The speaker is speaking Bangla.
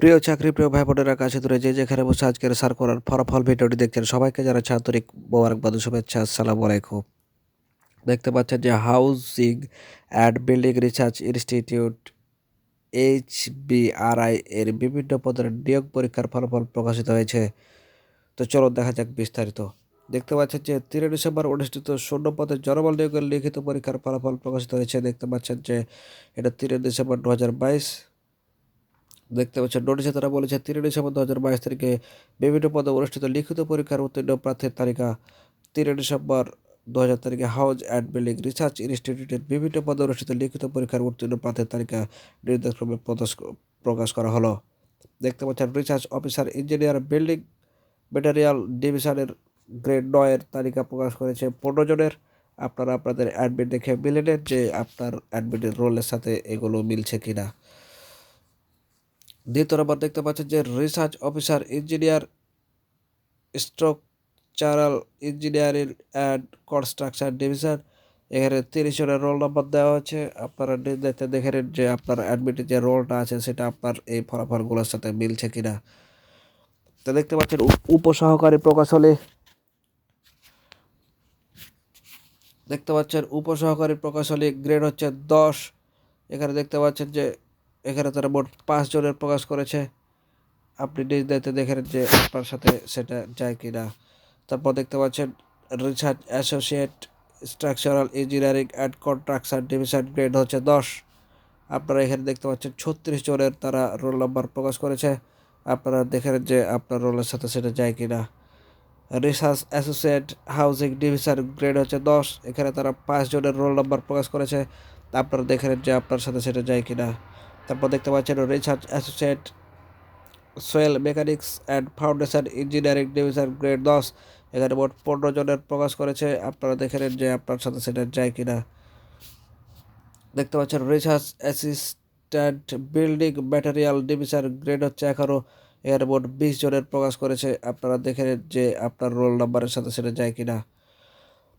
প্রিয় চাকরি, প্রিয় ভাই বোনেরা কাছে দূরে যে যেখানে বসে আজকের সার করার ফলাফল ভিডিওটি দেখছেন, সবাইকে যারা ছাত্রিক মোবারকবাদ শুভেচ্ছা। আসসালামু আলাইকুম। দেখতে পাচ্ছেন যে Housing and Building Research Institute H BRI এর বিভিন্ন পদের নিয়োগ পরীক্ষার ফলাফল প্রকাশিত হয়েছে। তো চলো দেখা যাক বিস্তারিত। দেখতে পাচ্ছেন যে তিন ডিসেম্বর অনুষ্ঠিত শূন্য পদে জনবল নিয়োগের লিখিত পরীক্ষার ফলাফল প্রকাশিত হয়েছে। দেখতে পাচ্ছেন যে এটা তিন ডিসেম্বর দু হাজার বাইশ দেখতে পাচ্ছেন নোটিশে তারা বলেছে তিন ডিসেম্বর দু হাজার বাইশ তারিখে বিভিন্ন পদে অনুষ্ঠিত লিখিত পরীক্ষার উত্তীর্ণ প্রার্থীর তালিকা। তিন ডিসেম্বর দু হাজার তারিখে হাউস অ্যান্ড বিল্ডিং রিসার্চ ইনস্টিটিউটের বিভিন্ন পদে অনুষ্ঠিত লিখিত পরীক্ষার উত্তীর্ণ প্রার্থীর তালিকা নির্দেশক্রমে প্রকাশ প্রকাশ করা হলো। দেখতে পাচ্ছেন research officer engineer building material ডিভিশনের গ্রেড নয়ের তালিকা প্রকাশ করেছে পনেরো জনের। আপনারা আপনাদের অ্যাডমিট দেখে মিলে নেন যে আপনার অ্যাডমিটের রোলের সাথে এগুলো মিলছে কিনা। দ্বিতীয় নম্বর দেখতে পাচ্ছেন যে research officer engineer structural engineering and construction division এখানে তিরিশ জনের রোল নাম্বার দেওয়া হচ্ছে আপনারা নির্ধারিত দেখে নিন যে আপনার অ্যাডমিটের যে রোলটা আছে, সেটা আপনার এই ফলাফলগুলোর সাথে মিলছে কিনা। তো দেখতে পাচ্ছেন, উপ- উপসহকারী প্রকৌশলী দেখতে পাচ্ছেন, উপসহকারী প্রকৌশলী গ্রেড হচ্ছে দশ। এখানে দেখতে পাচ্ছেন যে এখানে তারা মোট পাঁচ জনের প্রকাশ করেছে। আপনি নিজ দায়িত্বে দেখেন যে আপনার সাথে সেটা যায় কি না তারপর দেখতে পাচ্ছেন, research associate, structural engineering and construction division grade হচ্ছে দশ। আপনারা এখানে দেখতে পাচ্ছেন, ছত্রিশ জনের তারা রোল নাম্বার প্রকাশ করেছে। আপনারা দেখেন যে আপনার রোলের সাথে সেটা যায় কি না research associate housing division grade হচ্ছে দশ। এখানে তারা পাঁচ জনের রোল নাম্বার প্রকাশ করেছে। আপনারা দেখেন যে আপনার সাথে সেটা যায় কি না তারপর দেখতে পাচ্ছেন research associate soil mechanics and foundation engineering division grade দশ। এখানে মোট পনেরো জনের প্রকাশ করেছে। আপনারা দেখে নেন যে আপনার সাথে সেটা যায় কি না দেখতে পাচ্ছেন research assistant building material division grade হচ্ছে এগারো এর মোট বিশ জনের প্রকাশ করেছে। আপনারা দেখে নেন যে আপনার রোল নাম্বারের সাথে সেটা যায় কিনা।